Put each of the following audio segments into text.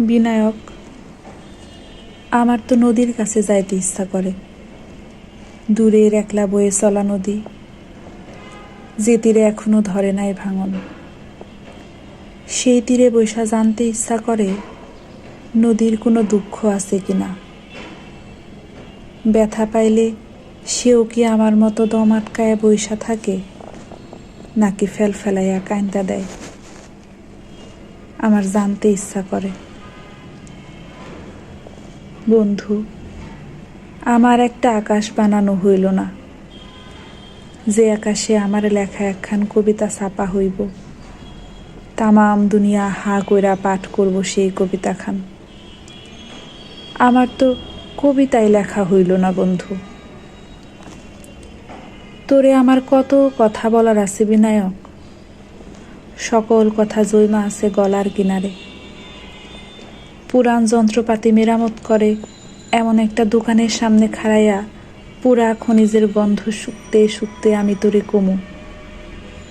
বিনায়ক, আমার তো নদীর কাছে যাইতে ইচ্ছা করে। দূরের একলা বয়ে চলা নদী, যে তীরে এখনও ধরে নাই ভাঙন। সেই তীরে বৈশা জানতে ইচ্ছা করে নদীর কোনো দুঃখ আছে কিনা। ব্যথা পাইলে সেও কি আমার মতো দম আটকায় বৈশা থাকে, নাকি ফেল ফেলাইয়া কান্দা দেয়। আমার জানতে ইচ্ছা করে। বন্ধু, আমার একটা আকাশ বানানো হইল না। যে আকাশে আমার লেখা একখান কবিতা ছাপা হইব, তামাম দুনিয়া হা কইরা পাঠ করব সেই কবিতা খান আমার তো কবিতায় লেখা হইল না বন্ধু। তোরে আমার কত কথা বলার আছে, বিনায়ক? সকল কথা জৈমা আছে গলার কিনারে। পুরান যন্ত্রপাতি মেরামত করে, এমন একটা দোকানের সামনে খাড়াইয়া পুরা খনিজের গন্ধ শুকতে শুকতে আমি তোরে কমু।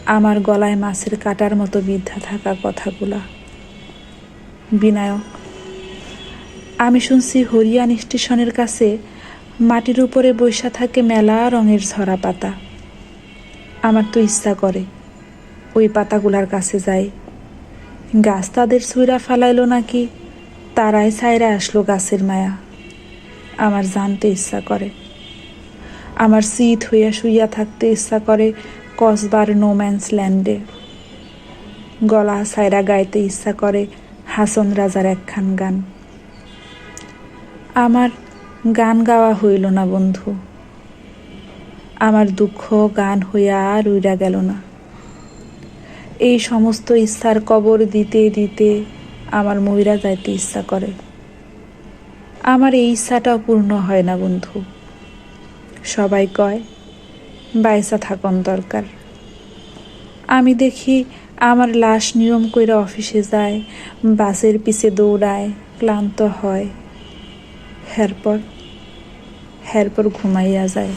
আমার গলায় মাছের কাটার মতো বিদ্ধা থাকা কথাগুলা। বিনায়ক, আমি শুনছি হরিয়ান স্টেশনের কাছে মাটির উপরে বৈশা থাকে মেলা রঙের ঝরা পাতা। আমার তো ইচ্ছা করে ওই পাতাগুলার কাছে যাই। গাছ তাদের ছুঁড়া ফালাইলো নাকি? তারাই সাইরা আসলো গাছের মায়া। আমার জানতে ইচ্ছা করে। আমার শীত হইয়া শুইয়া থাকতে ইচ্ছা করে কসবার নোম্যান্স ল্যান্ডে গলা সাইরা গাইতে ইচ্ছা করে হাসন রাজার একখান গান। আমার গান গাওয়া হইল না বন্ধু। আমার দুঃখ গান হইয়া আর উইরা গেল না। এই সমস্ত ইচ্ছার কবর দিতে দিতে আমার ময়রা যাইতে ইচ্ছা করে। আমার এই ইচ্ছাটাও পূর্ণ হয় না, বন্ধু। সবাই কয় বাইসা থাকন দরকার। আমি দেখি আমার লাশ নিয়ম কইরা অফিসে যায়, বাসের পিছে দৌড়ায়, ক্লান্ত হয়। হেরপর হেরপর ঘুমাইয়া যায়।